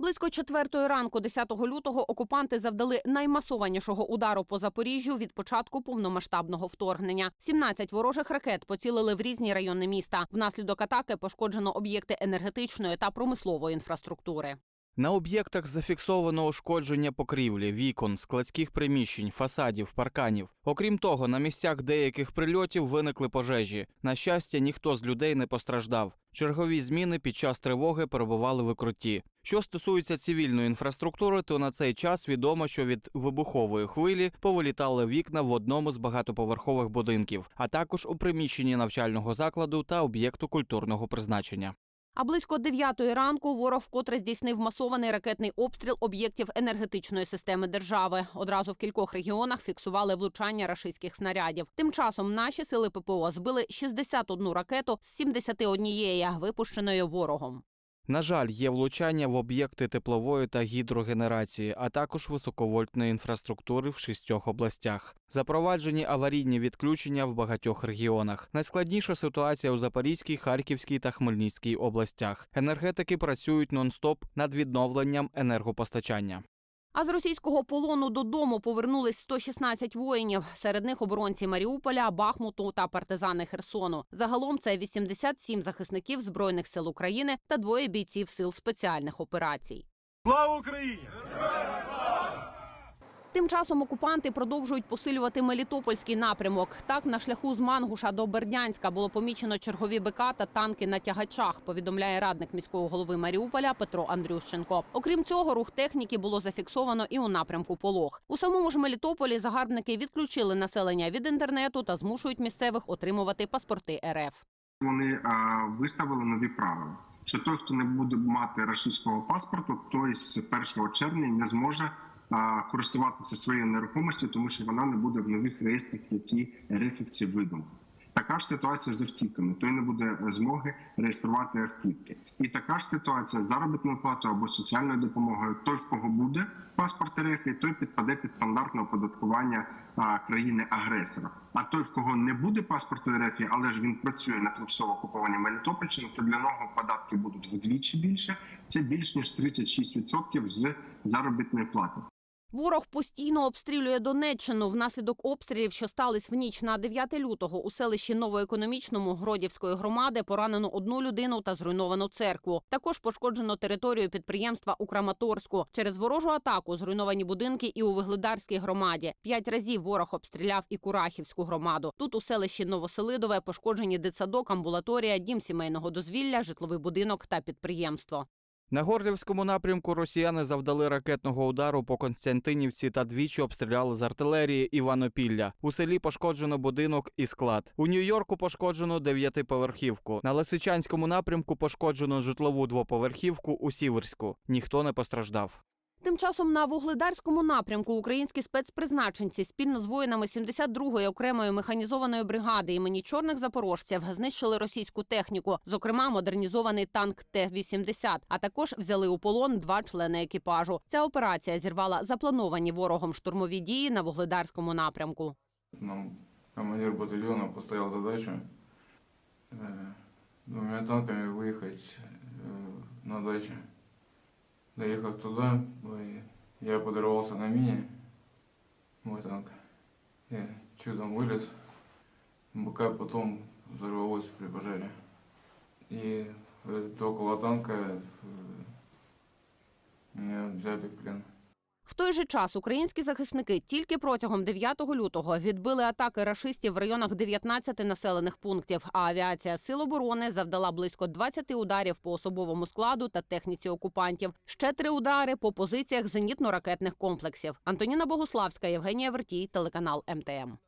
Близько четвертої ранку, 10 лютого, окупанти завдали наймасованішого удару по Запоріжжю від початку повномасштабного вторгнення. 17 ворожих ракет поцілили в різні райони міста. Внаслідок атаки пошкоджено об'єкти енергетичної та промислової інфраструктури. На об'єктах зафіксовано ушкодження покрівлі, вікон, складських приміщень, фасадів, парканів. Окрім того, на місцях деяких прильотів виникли пожежі. На щастя, ніхто з людей не постраждав. Чергові зміни під час тривоги перебували в укритті. Що стосується цивільної інфраструктури, то на цей час відомо, що від вибухової хвилі повилітали вікна в одному з багатоповерхових будинків, а також у приміщенні навчального закладу та об'єкту культурного призначення. А близько 9 ранку ворог вкотре здійснив масований ракетний обстріл об'єктів енергетичної системи держави. Одразу в кількох регіонах фіксували влучання рашистських снарядів. Тим часом наші сили ППО збили 61 ракету з 71, випущеної ворогом. На жаль, є влучання в об'єкти теплової та гідрогенерації, а також високовольтної інфраструктури в шістьох областях. Запроваджені аварійні відключення в багатьох регіонах. Найскладніша ситуація у Запорізькій, Харківській та Хмельницькій областях. Енергетики працюють нон-стоп над відновленням енергопостачання. А з російського полону додому повернулись 116 воїнів. Серед них оборонці Маріуполя, Бахмуту та партизани Херсону. Загалом це 87 захисників збройних сил України та двоє бійців сил спеціальних операцій. Слава Україні! Тим часом окупанти продовжують посилювати Мелітопольський напрямок. Так, на шляху з Мангуша до Бердянська було помічено чергові БК та танки на тягачах. Повідомляє радник міського голови Маріуполя Петро Андрющенко. Окрім цього, рух техніки було зафіксовано і у напрямку Полог. У самому ж Мелітополі загарбники відключили населення від інтернету та змушують місцевих отримувати паспорти РФ. вони а, виставили нові правила. Що той, хто не буде мати російського паспорту, той з 1 червня не зможе користуватися своєю нерухомістю, тому що вона не буде в нових реєстрах, які рефівці видали. Така ж ситуація з автівками. Той не буде змоги реєструвати автівки. І така ж ситуація з заробітною платою або соціальною допомогою. Той, в кого буде паспорт РФ, той підпаде під стандартне оподаткування країни-агресора. А той, в кого не буде паспорту РФ, але ж він працює на тимчасово окупованій Мелітопольщині, то для нього податки будуть вдвічі більше. Це більш ніж 36% з заробітної плати. Ворог постійно обстрілює Донеччину. Внаслідок обстрілів, що стались в ніч на 9 лютого у селищі Новоекономічному Гродівської громади, поранено одну людину та зруйновано церкву. Також пошкоджено територію підприємства у Краматорську. Через ворожу атаку зруйновані будинки і у Вигледарській громаді. П'ять разів ворог обстріляв і Курахівську громаду. Тут у селищі Новоселидове пошкоджені дитсадок, амбулаторія, дім сімейного дозвілля, житловий будинок та підприємство. На Горлівському напрямку росіяни завдали ракетного удару по Константинівці та двічі обстріляли з артилерії Іванопілля. У селі пошкоджено будинок і склад. У Нью-Йорку пошкоджено дев'ятиповерхівку. На Лисичанському напрямку пошкоджено житлову двоповерхівку у Сіверську. Ніхто не постраждав. Тим часом на вугледарському напрямку українські спецпризначенці спільно з воїнами 72-ї окремої механізованої бригади імені чорних запорожців знищили російську техніку, зокрема модернізований танк Т-80, а також взяли у полон два члени екіпажу. Ця операція зірвала заплановані ворогом штурмові дії на вугледарському напрямку. Нам командир батальона поставил задачу э, двумя танками выехать э, на дачу. Доехав туда, ой, я подорвался на мине, мой танк. Я чудом вылез, БК потом взорвалось при пожаре. И около танка э, меня взяли в плен. Той же час українські захисники тільки протягом 9 лютого відбили атаки рашистів в районах 19 населених пунктів. А авіація Сил оборони завдала близько 20 ударів по особовому складу та техніці окупантів. Ще три удари по позиціях зенітно-ракетних комплексів. Антоніна Богуславська, Євгенія Вертій, телеканал МТМ.